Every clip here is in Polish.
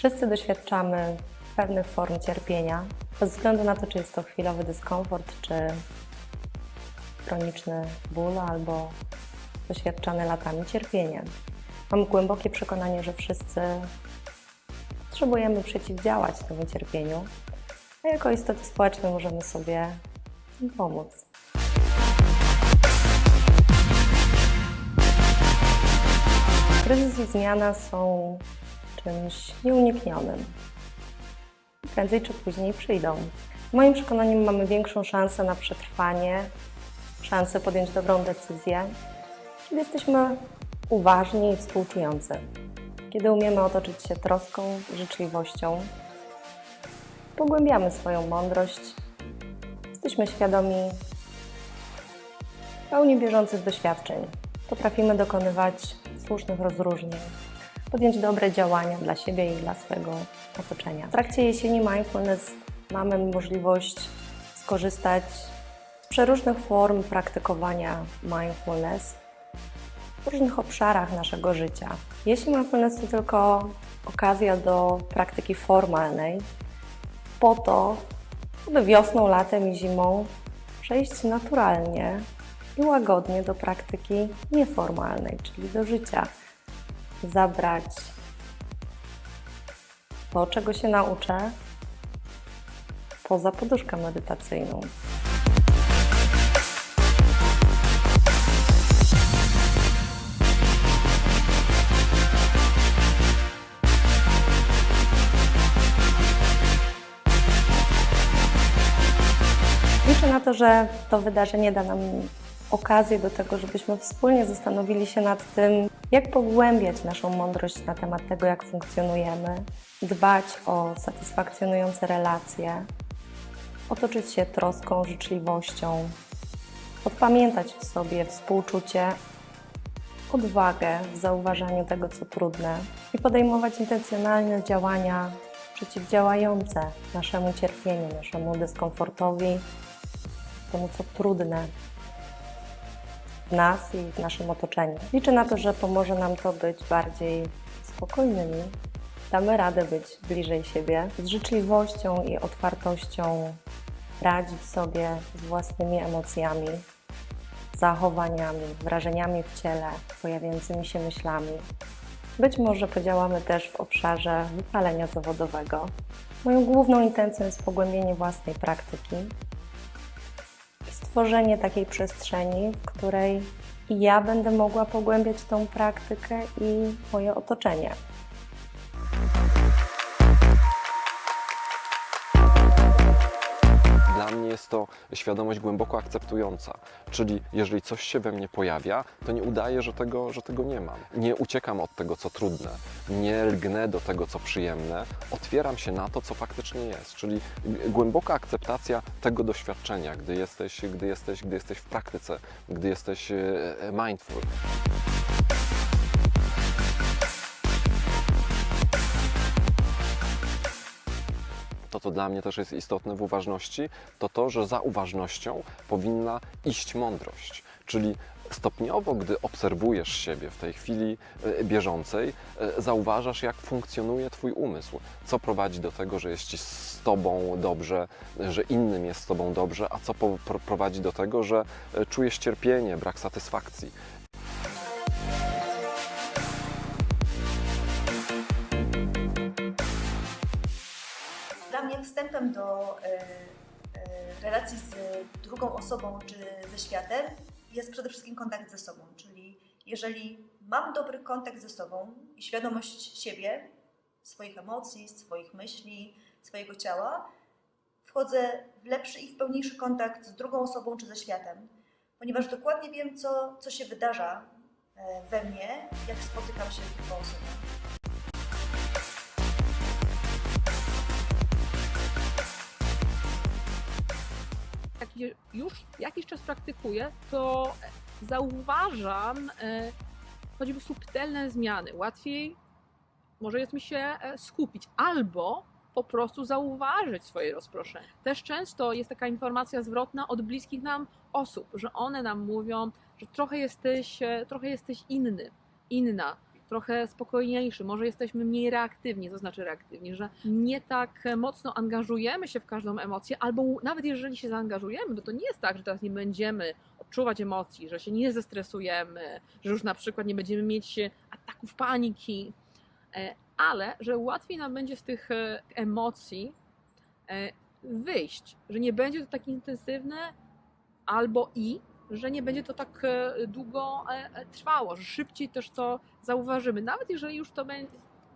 Wszyscy doświadczamy pewnych form cierpienia, bez względu na to, czy jest to chwilowy dyskomfort, czy chroniczny ból, albo doświadczane latami cierpienie. Mam głębokie przekonanie, że wszyscy potrzebujemy przeciwdziałać temu cierpieniu, a jako istoty społeczne możemy sobie tym pomóc. Kryzys i zmiana są czymś nieuniknionym. Prędzej czy później przyjdą. Moim przekonaniem mamy większą szansę na przetrwanie, szansę podjąć dobrą decyzję, kiedy jesteśmy uważni i współczujący. Kiedy umiemy otoczyć się troską, życzliwością, pogłębiamy swoją mądrość, jesteśmy świadomi pełni bieżących doświadczeń. Potrafimy dokonywać słusznych rozróżnień, podjąć dobre działania dla siebie i dla swojego otoczenia. W trakcie jesieni mindfulness mamy możliwość skorzystać z przeróżnych form praktykowania mindfulness w różnych obszarach naszego życia. Jeśli mindfulness to tylko okazja do praktyki formalnej, po to, aby wiosną, latem i zimą przejść naturalnie i łagodnie do praktyki nieformalnej, czyli do życia. Zabrać to, czego się nauczę, poza poduszkę medytacyjną. Liczę na to, że to wydarzenie da nam okazję do tego, żebyśmy wspólnie zastanowili się nad tym, jak pogłębiać naszą mądrość na temat tego, jak funkcjonujemy, dbać o satysfakcjonujące relacje, otoczyć się troską, życzliwością, odpamiętać w sobie współczucie, odwagę w zauważaniu tego, co trudne i podejmować intencjonalne działania przeciwdziałające naszemu cierpieniu, naszemu dyskomfortowi, temu, co trudne w nas i w naszym otoczeniu. Liczę na to, że pomoże nam to być bardziej spokojnymi. Damy radę być bliżej siebie, z życzliwością i otwartością radzić sobie z własnymi emocjami, zachowaniami, wrażeniami w ciele, pojawiającymi się myślami. Być może podziałamy też w obszarze wypalenia zawodowego. Moją główną intencją jest pogłębienie własnej praktyki, stworzenie takiej przestrzeni, w której ja będę mogła pogłębiać tą praktykę i moje otoczenie. Jest to świadomość głęboko akceptująca, czyli jeżeli coś się we mnie pojawia, to nie udaję, że tego, że tego nie mam. Nie uciekam od tego, co trudne, nie lgnę do tego, co przyjemne, otwieram się na to, co faktycznie jest, czyli głęboka akceptacja tego doświadczenia, gdy jesteś, gdy jesteś, gdy jesteś w praktyce, gdy jesteś e, mindful. To, co dla mnie też jest istotne w uważności, to to, że za uważnością powinna iść mądrość. Czyli stopniowo, gdy obserwujesz siebie w tej chwili e, bieżącej, e, zauważasz, jak funkcjonuje Twój umysł, co prowadzi do tego, że jest Ci z Tobą dobrze, że innym jest z Tobą dobrze, a co prowadzi do tego, że e, czujesz cierpienie, brak satysfakcji. Do e, e, relacji z drugą osobą czy ze światem jest przede wszystkim kontakt ze sobą. Czyli jeżeli mam dobry kontakt ze sobą i świadomość siebie, swoich emocji, swoich myśli, swojego ciała, wchodzę w lepszy i w pełniejszy kontakt z drugą osobą czy ze światem, ponieważ dokładnie wiem, co, co się wydarza e, we mnie, jak spotykam się z drugą osobą. Już jakiś czas praktykuję, to zauważam e, choćby subtelne zmiany. Łatwiej może jest mi się e, skupić albo po prostu zauważyć swoje rozproszenie. Też często jest taka informacja zwrotna od bliskich nam osób, że one nam mówią, że trochę jesteś, e, trochę jesteś inny, inna. Trochę spokojniejszy, może jesteśmy mniej reaktywni, to znaczy reaktywni, że nie tak mocno angażujemy się w każdą emocję, albo nawet jeżeli się zaangażujemy, to to nie jest tak, że teraz nie będziemy odczuwać emocji, że się nie zestresujemy, że już na przykład nie będziemy mieć ataków paniki, e, ale że łatwiej nam będzie z tych e, emocji e, wyjść, że nie będzie to tak intensywne, albo i, że nie będzie to tak e, długo e, e, trwało, że szybciej też to zauważymy, nawet jeżeli już to bę-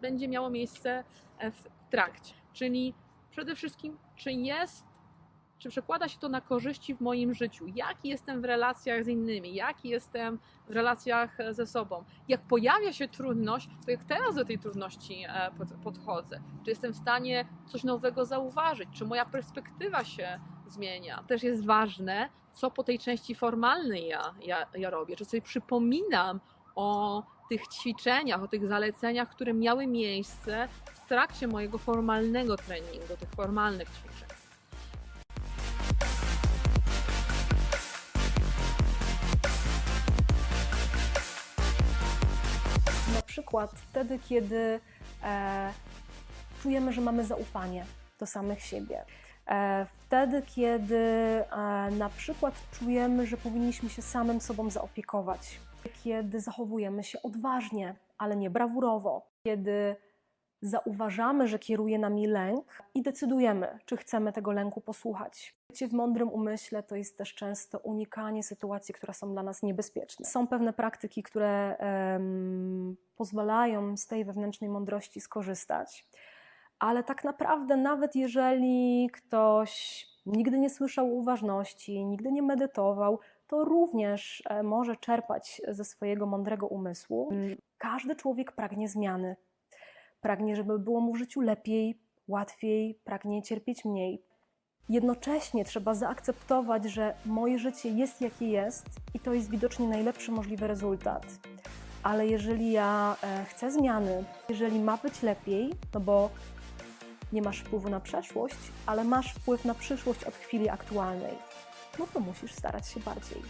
będzie miało miejsce w trakcie. Czyli przede wszystkim, czy jest, czy przekłada się to na korzyści w moim życiu, jaki jestem w relacjach z innymi, jaki jestem w relacjach ze sobą. Jak pojawia się trudność, to jak teraz do tej trudności pod- podchodzę, czy jestem w stanie coś nowego zauważyć, czy moja perspektywa się zmienia. Też jest ważne, co po tej części formalnej ja, ja, ja robię, czy sobie przypominam o tych ćwiczeniach, o tych zaleceniach, które miały miejsce w trakcie mojego formalnego treningu, tych formalnych ćwiczeń. Na przykład wtedy, kiedy e, czujemy, że mamy zaufanie do samych siebie. E, wtedy, kiedy e, na przykład czujemy, że powinniśmy się samym sobą zaopiekować. Kiedy zachowujemy się odważnie, ale nie brawurowo. Kiedy zauważamy, że kieruje nami lęk i decydujemy, czy chcemy tego lęku posłuchać. Bycie w mądrym umyśle to jest też często unikanie sytuacji, które są dla nas niebezpieczne. Są pewne praktyki, które em, pozwalają z tej wewnętrznej mądrości skorzystać, ale tak naprawdę, nawet jeżeli ktoś nigdy nie słyszał uważności, nigdy nie medytował, to również e, może czerpać ze swojego mądrego umysłu. Każdy człowiek pragnie zmiany. Pragnie, żeby było mu w życiu lepiej, łatwiej, pragnie cierpieć mniej. Jednocześnie trzeba zaakceptować, że moje życie jest jakie jest i to jest widocznie najlepszy możliwy rezultat. Ale jeżeli ja e, chcę zmiany, jeżeli ma być lepiej, no bo nie masz wpływu na przeszłość, ale masz wpływ na przyszłość od chwili aktualnej, no to musisz starać się bardziej.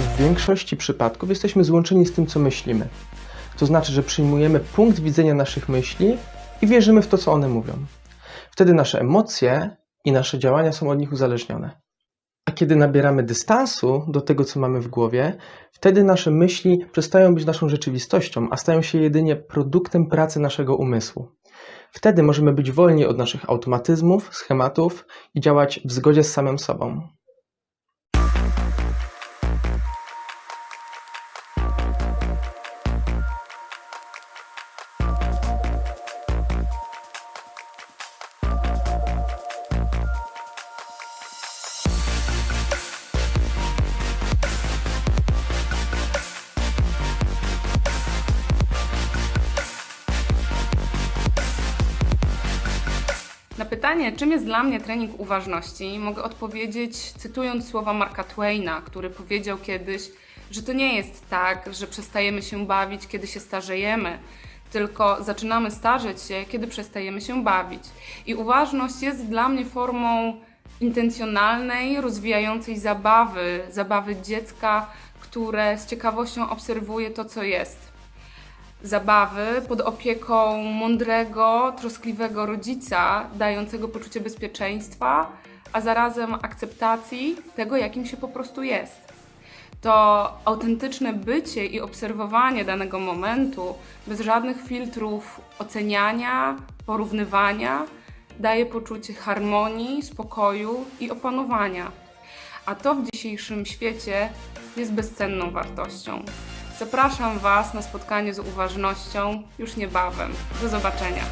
W większości przypadków jesteśmy złączeni z tym, co myślimy. To znaczy, że przyjmujemy punkt widzenia naszych myśli i wierzymy w to, co one mówią. Wtedy nasze emocje i nasze działania są od nich uzależnione. A kiedy nabieramy dystansu do tego, co mamy w głowie, wtedy nasze myśli przestają być naszą rzeczywistością, a stają się jedynie produktem pracy naszego umysłu. Wtedy możemy być wolni od naszych automatyzmów, schematów i działać w zgodzie z samym sobą. Pytanie, czym jest dla mnie trening uważności, mogę odpowiedzieć cytując słowa Marka Twaina, który powiedział kiedyś, że to nie jest tak, że przestajemy się bawić, kiedy się starzejemy, tylko zaczynamy starzeć się, kiedy przestajemy się bawić. I uważność jest dla mnie formą intencjonalnej, rozwijającej zabawy, zabawy dziecka, które z ciekawością obserwuje to, co jest zabawy pod opieką mądrego, troskliwego rodzica, dającego poczucie bezpieczeństwa, a zarazem akceptacji tego, jakim się po prostu jest. To autentyczne bycie i obserwowanie danego momentu, bez żadnych filtrów oceniania, porównywania, daje poczucie harmonii, spokoju i opanowania. A to w dzisiejszym świecie jest bezcenną wartością. Zapraszam Was na spotkanie z uważnością już niebawem. Do zobaczenia.